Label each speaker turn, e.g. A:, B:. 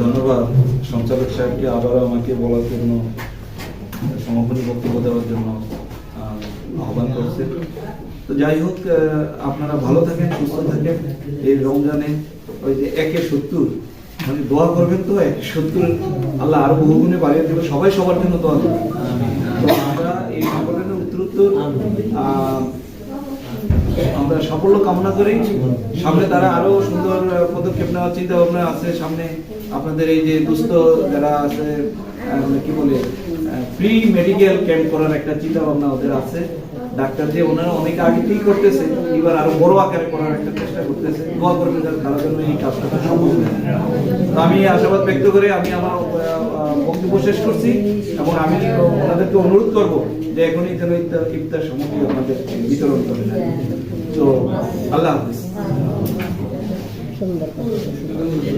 A: ধন্যবাদ। সঞ্চালক সাহেবকে আবারও আমাকে বলার জন্য সমাপনী বক্তব্য দেওয়ার জন্য আহ্বান করছে। তো যাই হোক আপনারা ভালো থাকেন, সুস্থ থাকেন। এই রমজানে ওই যে একে সত্তর মানে দোয়া করবেন তো একে সত্তর। আল্লাহ আরও বহুগুণে বাড়িয়ে দেবে। সবাই সবার জন্য দোয়া করবেন তো আমরা এই সংগঠনের উত্তরোত্তর আমরা সাফল্য কামনা করি। সামনে তারা আরও সুন্দর চিন্তা ভাবনা আছে সামনে? আপনাদের এই যে দুস্থ যারা আছে মানে কি বলে ফ্রি মেডিকেল ক্যাম্প করার একটা চিন্তা ভাবনা ওদের আছে। ডাক্তার যে ওনারা অনেক আগে করতেছে, এবার আরও বড় আকারে করার একটা চেষ্টা করতেছে। দোয়া তারা এই কাজটা সম্ভব আমি আশাবাদ ব্যক্ত করে আমি আমার বক্তব্য শেষ করছি এবং আমি ওনাদেরকে অনুরোধ করব যে এখনই যেন ইফতার ইফতার সামগ্রী আমাদের বিতরণ করে তো আল্লাহ হাফিজ।
B: সুন্দর কথা।